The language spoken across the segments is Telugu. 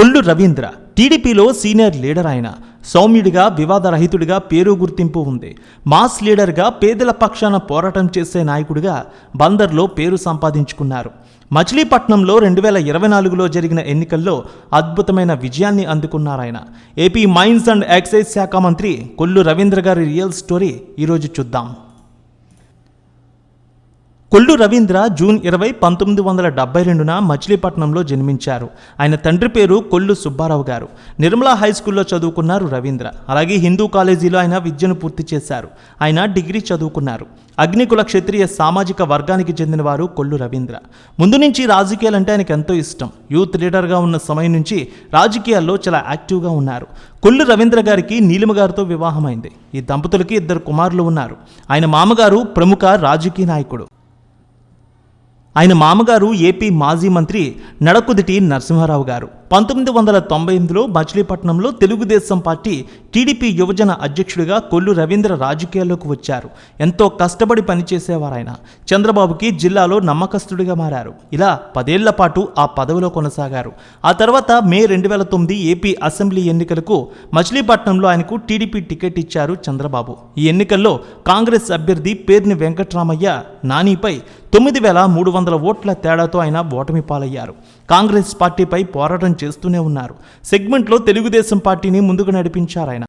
కొల్లు రవీంద్ర టీడీపీలో సీనియర్ లీడర్ ఆయన. సౌమ్యుడిగా వివాదరహితుడిగా పేరు గుర్తింపు ఉంది. మాస్ లీడర్గా పేదల పక్షాన పోరాటం చేసే నాయకుడిగా బందర్లో పేరు సంపాదించుకున్నారు. మచిలీపట్నంలో రెండు వేల ఇరవై నాలుగులో జరిగిన ఎన్నికల్లో అద్భుతమైన విజయాన్ని అందుకున్నారాయన ఏపీ మైన్స్ అండ్ ఎక్సైజ్ శాఖ మంత్రి కొల్లు రవీంద్ర గారి రియల్ స్టోరీ ఈరోజు చూద్దాం. కొల్లు రవీంద్ర జూన్ ఇరవై పంతొమ్మిది వందల డెబ్బై రెండున మచిలీపట్నంలో జన్మించారు. ఆయన తండ్రి పేరు కొల్లు సుబ్బారావు గారు. నిర్మలా హై స్కూల్లో చదువుకున్నారు రవీంద్ర. అలాగే హిందూ కాలేజీలో ఆయన విద్యను పూర్తి చేశారు. ఆయన డిగ్రీ చదువుకున్నారు. అగ్నికుల క్షత్రియ సామాజిక వర్గానికి చెందినవారు కొల్లు రవీంద్ర. ముందు నుంచి రాజకీయాలంటే ఆయనకు ఎంతో ఇష్టం. యూత్ లీడర్గా ఉన్న సమయం నుంచి రాజకీయాల్లో చాలా యాక్టివ్గా ఉన్నారు. కొల్లు రవీంద్ర గారికి నీలిమ గారితో వివాహమైంది. ఈ దంపతులకి ఇద్దరు కుమారులు ఉన్నారు. ఆయన మామగారు ప్రముఖ రాజకీయ నాయకుడు. ఆయన మామగారు ఏపీ మాజీ మంత్రి నడకుదిటి నరసింహారావు గారు. పంతొమ్మిది వందల తొంభై ఎనిమిదిలో మచిలీపట్నంలో తెలుగుదేశం పార్టీ టీడీపీ యువజన అధ్యక్షుడిగా కొల్లు రవీంద్ర రాజకీయాల్లోకి వచ్చారు. ఎంతో కష్టపడి పనిచేసేవారాయన. చంద్రబాబుకి జిల్లాలో నమ్మకస్తుడిగా మారారు. ఇలా పదేళ్ళ పాటు ఆ పదవిలో కొనసాగారు. ఆ తర్వాత మే రెండు వేల తొమ్మిది ఏపీ అసెంబ్లీ ఎన్నికలకు మచిలీపట్నంలో ఆయనకు టీడీపీ టికెట్ ఇచ్చారు చంద్రబాబు. ఈ ఎన్నికల్లో కాంగ్రెస్ అభ్యర్థి పేర్ని వెంకట్రామయ్య నానిపై తొమ్మిది వేల మూడు వందల ఓట్ల తేడాతో ఆయన ఓటమి పాలయ్యారు. కాంగ్రెస్ పార్టీపై పోరాటం చేస్తూనే ఉన్నారు. సెగ్మెంట్లో తెలుగుదేశం పార్టీని ముందుకు నడిపించారు ఆయన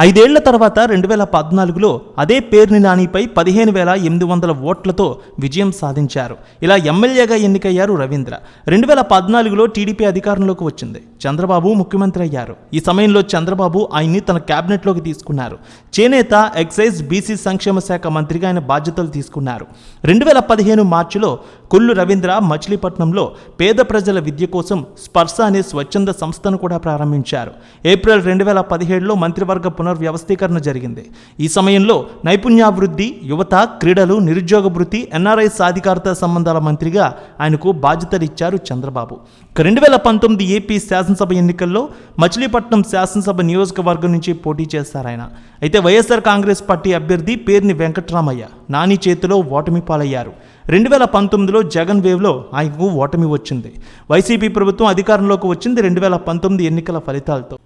ఐదేళ్ళ తర్వాత రెండు వేల పద్నాలుగులో అదే పేర్ని నానిపై పదిహేను వేల ఎనిమిది వందల ఓట్లతో విజయం సాధించారు. ఇలా ఎమ్మెల్యేగా ఎన్నికయ్యారు రవీంద్ర. రెండు వేల పద్నాలుగులో టీడీపీ అధికారంలోకి వచ్చింది. చంద్రబాబు ముఖ్యమంత్రి అయ్యారు. ఈ సమయంలో చంద్రబాబు ఆయన్ని తన క్యాబినెట్లోకి తీసుకున్నారు. చేనేత ఎక్సైజ్ బీసీ సంక్షేమ శాఖ మంత్రిగా ఆయన బాధ్యతలు తీసుకున్నారు. రెండు వేల పదిహేను మార్చిలో కొల్లు రవీంద్ర మచిలీపట్నంలో పేద ప్రజల విద్య కోసం స్పర్శ అనే స్వచ్ఛంద సంస్థను కూడా ప్రారంభించారు. ఏప్రిల్ రెండు వేల పదిహేడులో మంత్రివర్గ పునర్వ్యవస్థీకరణ జరిగింది. ఈ సమయంలో నైపుణ్యాభివృద్ధి యువత క్రీడలు నిరుద్యోగ వృత్తి ఎన్ఆర్ఐ సాధికారత సంబంధాల మంత్రిగా ఆయనకు బాధ్యతలు ఇచ్చారు చంద్రబాబు. రెండు వేల పంతొమ్మిది ఏపీ శాసనసభ ఎన్నికల్లో మచిలీపట్నం శాసనసభ నియోజకవర్గం నుంచి పోటీ చేశారు ఆయన. అయితే వైఎస్ఆర్ కాంగ్రెస్ పార్టీ అభ్యర్థి పేర్ని వెంకట్రామయ్య నాని చేతిలో ఓటమి పాలయ్యారు. రెండు వేల పంతొమ్మిదిలో జగన్ వేవ్లో ఆయనకు ఓటమి వచ్చింది. వైసీపీ ప్రభుత్వం అధికారంలోకి వచ్చింది రెండు వేల పంతొమ్మిది ఎన్నికల ఫలితాలతో.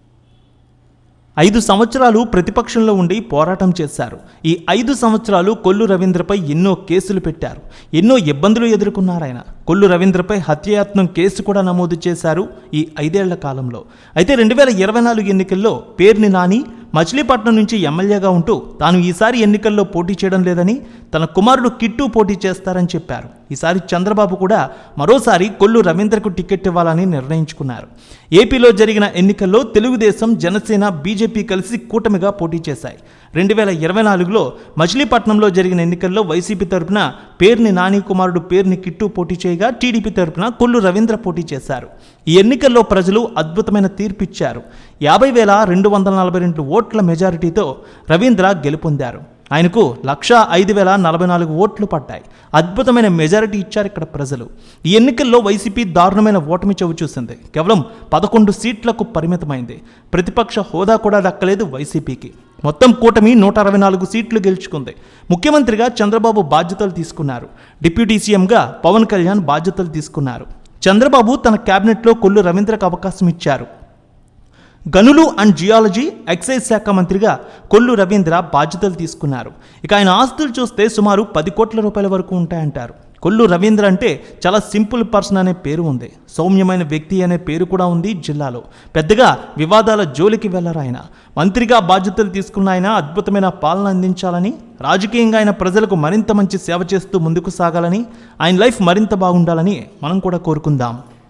ఐదు సంవత్సరాలు ప్రతిపక్షంలో ఉండి పోరాటం చేశారు. ఈ ఐదు సంవత్సరాలు కొల్లు రవీంద్రపై ఎన్నో కేసులు పెట్టారు. ఎన్నో ఇబ్బందులు ఎదుర్కొన్నారాయన కొల్లు రవీంద్రపై హత్యాయత్నం కేసు కూడా నమోదు చేశారు ఈ ఐదేళ్ళ కాలంలో. అయితే రెండు వేల ఇరవై నాలుగు ఎన్నికల్లో పేర్ని నాని మచిలీపట్నం నుంచి ఎమ్మెల్యేగా ఉంటూ తాను ఈసారి ఎన్నికల్లో పోటీ చేయడం లేదని తన కుమారుడు కిట్టు పోటీ చేస్తారని చెప్పారు. ఈసారి చంద్రబాబు కూడా మరోసారి కొల్లు రవీంద్రకు టికెట్ ఇవ్వాలని నిర్ణయించుకున్నారు. ఏపీలో జరిగిన ఎన్నికల్లో తెలుగుదేశం జనసేన బీజేపీ కలిసి కూటమిగా పోటీ చేశాయి. రెండు వేల ఇరవై నాలుగులో మచిలీపట్నంలో జరిగిన ఎన్నికల్లో వైసీపీ తరపున పేర్ని నాని కుమారుడు పేర్ని కిట్టు పోటీ చేయగా టీడీపీ తరపున కొల్లు రవీంద్ర పోటీ చేశారు. ఈ ఎన్నికల్లో ప్రజలు అద్భుతమైన తీర్పిచ్చారు. యాభై వేల రెండు వందల నలభై రెండు ఓట్ల మెజారిటీతో రవీంద్ర గెలుపొందారు. ఆయనకు లక్ష ఐదు వేల నలభై నాలుగు ఓట్లు పడ్డాయి అద్భుతమైన మెజారిటీ ఇచ్చారు ఇక్కడ ప్రజలు. ఈ ఎన్నికల్లో వైసీపీ దారుణమైన ఓటమి చవి చూసింది. కేవలం పదకొండు సీట్లకు పరిమితమైంది. ప్రతిపక్ష హోదా కూడా దక్కలేదు వైసీపీకి. మొత్తం కూటమి నూట అరవై నాలుగు సీట్లు గెలుచుకుంది. ముఖ్యమంత్రిగా చంద్రబాబు బాధ్యతలు తీసుకున్నారు. డిప్యూటీ సీఎంగా పవన్ కళ్యాణ్ బాధ్యతలు తీసుకున్నారు. చంద్రబాబు తన కేబినెట్లో కొల్లు రవీంద్రకు అవకాశం ఇచ్చారు. గనులు అండ్ జియాలజీ ఎక్సైజ్ శాఖ మంత్రిగా కొల్లు రవీంద్ర బాధ్యతలు తీసుకున్నారు. ఇక ఆయన ఆస్తులు చూస్తే సుమారు పది కోట్ల రూపాయల వరకు ఉంటాయంటారు. కొల్లు రవీంద్ర అంటే చాలా సింపుల్ పర్సన్ అనే పేరు ఉంది. సౌమ్యమైన వ్యక్తి అనే పేరు కూడా ఉంది జిల్లాలో. పెద్దగా వివాదాల జోలికి వెళ్ళరు ఆయన. మంత్రిగా బాధ్యతలు తీసుకున్న ఆయన అద్భుతమైన పాలన అందించాలని రాజకీయంగా ఆయన ప్రజలకు మరింత మంచి సేవ చేస్తూ ముందుకు సాగాలని ఆయన లైఫ్ మరింత బాగుండాలని మనం కూడా కోరుకుందాం.